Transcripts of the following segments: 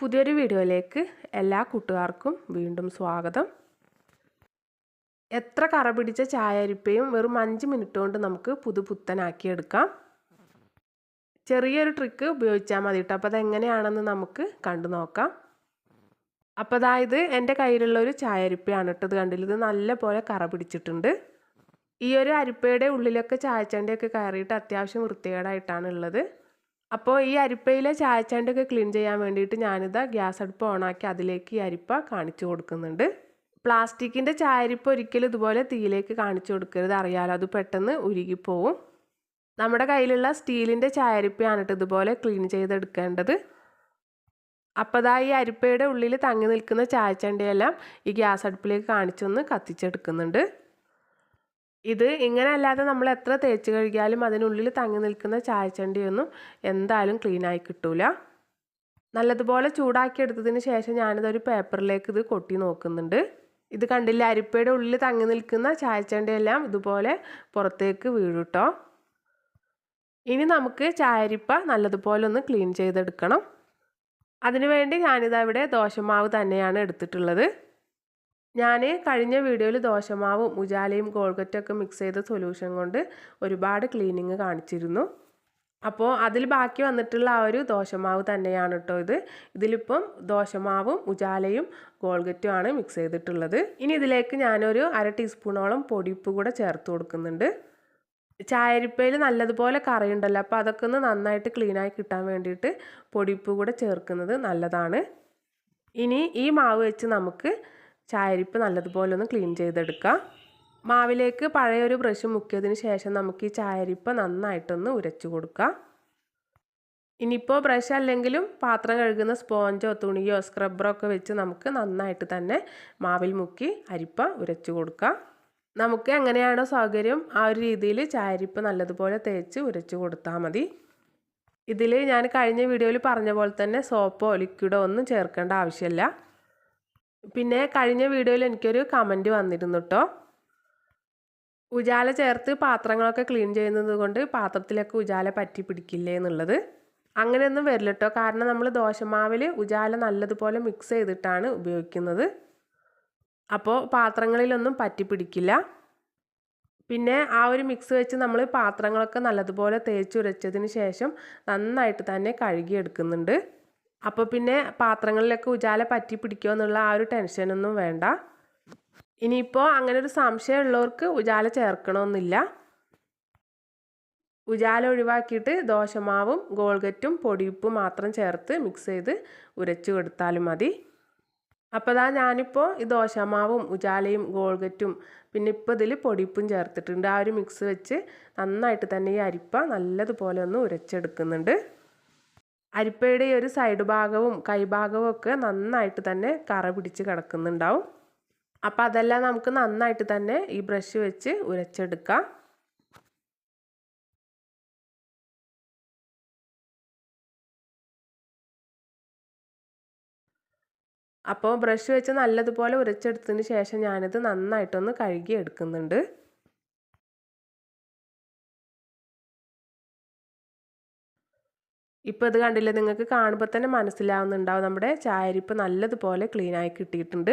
പുതിയൊരു വീഡിയോയിലേക്ക് എല്ലാ കൂട്ടുകാർക്കും വീണ്ടും സ്വാഗതം. എത്ര കറ പിടിച്ച ചായ അരിപ്പയും വെറും അഞ്ച് മിനിറ്റ് കൊണ്ട് നമുക്ക് പുതുപുത്തനാക്കി എടുക്കാം ചെറിയൊരു ട്രിക്ക് ഉപയോഗിച്ചാൽ മതി കേട്ടോ അപ്പോൾ അതെങ്ങനെയാണെന്ന് നമുക്ക് കണ്ടു നോക്കാം. അപ്പോൾ അതായത് എന്റെ കയ്യിലുള്ള ഒരു ചായ അരിപ്പയാണ് കേട്ടോ ഇത് കണ്ടില്ല? ഇത് നല്ല പോലെ കറ പിടിച്ചിട്ടുണ്ട്. ഈ ഒരു അരിപ്പയുടെ ഉള്ളിലൊക്കെ ചായച്ചണ്ടയൊക്കെ കയറിയിട്ട് അത്യാവശ്യം വൃത്തികേടായിട്ടാണ് ഉള്ളത്. അപ്പോൾ ഈ അരിപ്പയിലെ ചായച്ചണ്ടൊക്കെ ക്ലീൻ ചെയ്യാൻ വേണ്ടിയിട്ട് ഞാനിതാ ഗ്യാസ് അടുപ്പ് ഓണാക്കി അതിലേക്ക് ഈ അരിപ്പ കാണിച്ചു കൊടുക്കുന്നുണ്ട്. പ്ലാസ്റ്റിക്കിന്റെ ചായരിപ്പ് ഒരിക്കലും ഇതുപോലെ തീയിലേക്ക് കാണിച്ചു കൊടുക്കരുത്. അറിയാലോ അത് പെട്ടെന്ന് ഉരുകിപ്പോവും. നമ്മുടെ കയ്യിലുള്ള സ്റ്റീലിന്റെ ചായരിപ്പയാണ് കേട്ടോ ഇതുപോലെ ക്ലീൻ ചെയ്തെടുക്കേണ്ടത്. അപ്പോൾ അതാ ഈ അരിപ്പയുടെ ഉള്ളിൽ തങ്ങി നിൽക്കുന്ന ചായച്ചണ്ടയെല്ലാം ഈ ഗ്യാസ് അടുപ്പിലേക്ക് കാണിച്ചൊന്ന് കത്തിച്ചെടുക്കുന്നുണ്ട്. ഇത് ഇങ്ങനെ അല്ലാതെ നമ്മൾ എത്ര തേച്ച് കഴുകിയാലും അതിനുള്ളിൽ തങ്ങി നിൽക്കുന്ന ചായച്ചണ്ടിയൊന്നും എന്തായാലും ക്ലീനായി കിട്ടൂല. നല്ലതുപോലെ ചൂടാക്കി എടുത്തതിന് ശേഷം ഞാനിതൊരു പേപ്പറിലേക്ക് ഇത് കൊട്ടി നോക്കുന്നുണ്ട്. ഇത് കണ്ടില്ല അരിപ്പയുടെ ഉള്ളിൽ തങ്ങി നിൽക്കുന്ന ചായച്ചണ്ടിയെല്ലാം ഇതുപോലെ പുറത്തേക്ക് വീഴുട്ടോ ഇനി നമുക്ക് ചായരിപ്പ നല്ലതുപോലെ ഒന്ന് ക്ലീൻ ചെയ്തെടുക്കണം. അതിനുവേണ്ടി ഞാനിതാ ഇവിടെ ദോശമാവ് തന്നെയാണ് എടുത്തിട്ടുള്ളത്. ഞാൻ കഴിഞ്ഞ വീഡിയോയിൽ ദോശമാവും ഉജാലയും ഗോൾഗറ്റൊക്കെ മിക്സ് ചെയ്ത സൊല്യൂഷൻ കൊണ്ട് ഒരുപാട് ക്ലീനിങ് കാണിച്ചിരുന്നു. അപ്പോൾ അതിൽ ബാക്കി വന്നിട്ടുള്ള ആ ഒരു ദോശമാവ് തന്നെയാണ് കേട്ടോ ഇത്. ഇതിലിപ്പം ദോശമാവും ഉജാലയും ഗോൾഗറ്റും ആണ് മിക്സ് ചെയ്തിട്ടുള്ളത്. ഇനി ഇതിലേക്ക് ഞാനൊരു അര ടീസ്പൂണോളം പൊടിപ്പ് കൂടെ ചേർത്ത് കൊടുക്കുന്നുണ്ട്. ചായരിപ്പയിൽ നല്ലതുപോലെ കറിയുണ്ടല്ലോ അപ്പോൾ അതൊക്കെ ഒന്ന് നന്നായിട്ട് ക്ലീനായി കിട്ടാൻ വേണ്ടിയിട്ട് പൊടിപ്പ് കൂടെ ചേർക്കുന്നത് നല്ലതാണ്. ഇനി ഈ മാവ് വെച്ച് നമുക്ക് ചായരിപ്പ് നല്ലതുപോലെ ഒന്ന് ക്ലീൻ ചെയ്തെടുക്കുക മാവിലേക്ക് പഴയൊരു ബ്രഷ് മുക്കിയതിന് ശേഷം നമുക്ക് ഈ ചായരിപ്പ് നന്നായിട്ടൊന്ന് ഉരച്ചു കൊടുക്കുക ഇനിയിപ്പോൾ ബ്രഷ് അല്ലെങ്കിലും പാത്രം കഴുകുന്ന സ്പോഞ്ചോ തുണിയോ സ്ക്രബ്ബറോ ഒക്കെ വെച്ച് നമുക്ക് നന്നായിട്ട് തന്നെ മാവിൽ മുക്കി അരിപ്പ ഉരച്ചു കൊടുക്കുക നമുക്ക് എങ്ങനെയാണോ സൗകര്യം ആ ഒരു രീതിയിൽ ചായരിപ്പ് നല്ലതുപോലെ തേച്ച് ഉരച്ചു കൊടുത്താൽ മതി. ഇതിൽ ഞാൻ കഴിഞ്ഞ വീഡിയോയിൽ പറഞ്ഞ പോലെ തന്നെ സോപ്പോ ലിക്വിഡോ ഒന്നും ചേർക്കേണ്ട ആവശ്യമില്ല. പിന്നെ കഴിഞ്ഞ വീഡിയോയിൽ എനിക്കൊരു കമന്റ് വന്നിരുന്നു കേട്ടോ ഉജാല ചേർത്ത് പാത്രങ്ങളൊക്കെ ക്ലീൻ ചെയ്യുന്നത് കൊണ്ട് പാത്രത്തിലൊക്കെ ഉജാല പറ്റി പിടിക്കില്ലേ എന്നുള്ളത്. അങ്ങനെയൊന്നും വരില്ല കേട്ടോ കാരണം നമ്മൾ ദോശമാവിൽ ഉജാല നല്ലതുപോലെ മിക്സ് ചെയ്തിട്ടാണ് ഉപയോഗിക്കുന്നത്. അപ്പോൾ പാത്രങ്ങളിലൊന്നും പറ്റി പിടിക്കില്ല. പിന്നെ ആ ഒരു മിക്സ് വെച്ച് നമ്മൾ പാത്രങ്ങളൊക്കെ നല്ലതുപോലെ തേച്ചുരച്ചതിന് ശേഷം നന്നായിട്ട് തന്നെ കഴുകിയെടുക്കുന്നുണ്ട്. അപ്പോൾ പിന്നെ പാത്രങ്ങളിലൊക്കെ ഉജാല പറ്റി പിടിക്കുമോ എന്നുള്ള ആ ഒരു ടെൻഷനൊന്നും വേണ്ട. ഇനിയിപ്പോൾ അങ്ങനെ ഒരു സംശയമുള്ളവർക്ക് ഉജാല ചേർക്കണമെന്നില്ല ഉജാല ഒഴിവാക്കിയിട്ട് ദോശമാവും ഗോൾഗറ്റും പൊടിയുപ്പും മാത്രം ചേർത്ത് മിക്സ് ചെയ്ത് ഉരച്ചു കൊടുത്താലും മതി. അപ്പോൾ അതാ ഞാനിപ്പോൾ ഈ ദോശമാവും ഉജാലയും ഗോൾഗറ്റും പിന്നെ ഇപ്പോൾ ഇതിൽ പൊടിപ്പും ചേർത്തിട്ടുണ്ട്. ആ ഒരു മിക്സ് വെച്ച് നന്നായിട്ട് തന്നെ ഈ അരിപ്പ നല്ലതുപോലെ ഒന്ന് ഉരച്ചെടുക്കുന്നുണ്ട്. അരിപ്പയുടെ ഈ ഒരു സൈഡ് ഭാഗവും കൈഭാഗവും ഒക്കെ നന്നായിട്ട് തന്നെ കറ പിടിച്ച് കിടക്കുന്നുണ്ടാവും. അപ്പം അതെല്ലാം നമുക്ക് നന്നായിട്ട് തന്നെ ഈ ബ്രഷ് വെച്ച് ഉരച്ചെടുക്കാം. അപ്പോൾ ബ്രഷ് വെച്ച് നല്ലതുപോലെ ഉരച്ചെടുത്തതിന് ശേഷം ഞാനിത് നന്നായിട്ടൊന്ന് കഴുകി എടുക്കുന്നുണ്ട് ഇപ്പോൾ ഇത് കണ്ടില്ലേ? നിങ്ങൾക്ക് കാണുമ്പോൾ തന്നെ മനസ്സിലാവുന്നുണ്ടാവും. നമ്മുടെ ചായരിപ്പ് നല്ലതുപോലെ ക്ലീനായി കിട്ടിയിട്ടുണ്ട്.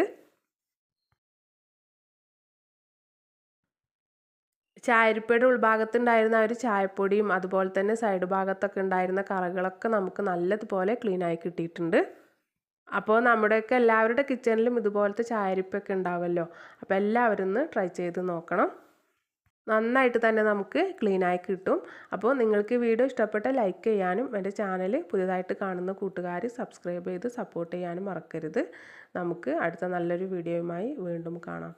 ചായരിപ്പയുടെ ഉൾഭാഗത്തുണ്ടായിരുന്ന ഒരു ചായപ്പൊടിയും അതുപോലെ തന്നെ സൈഡ് ഭാഗത്തൊക്കെ ഉണ്ടായിരുന്ന കറകളൊക്കെ നമുക്ക് നല്ലതുപോലെ ക്ലീനായി കിട്ടിയിട്ടുണ്ട്. അപ്പോൾ നമ്മുടെയൊക്കെ എല്ലാവരുടെ കിച്ചണിലും ഇതുപോലത്തെ ചായരിപ്പൊക്കെ ഉണ്ടാവുമല്ലോ അപ്പോൾ എല്ലാവരും ഒന്ന് ട്രൈ ചെയ്ത് നോക്കണം. നന്നായിട്ട് തന്നെ നമുക്ക് ക്ലീനായി കിട്ടും. അപ്പോൾ നിങ്ങൾക്ക് വീഡിയോ ഇഷ്ടപ്പെട്ട ലൈക്ക് ചെയ്യാനും എന്റെ ചാനൽ പുതിയതായിട്ട് കാണുന്ന കൂട്ടുകാർ സബ്സ്ക്രൈബ് ചെയ്ത് സപ്പോർട്ട് ചെയ്യാനും മറക്കരുത്. നമുക്ക് അടുത്ത നല്ലൊരു വീഡിയോയുമായി വീണ്ടും കാണാം.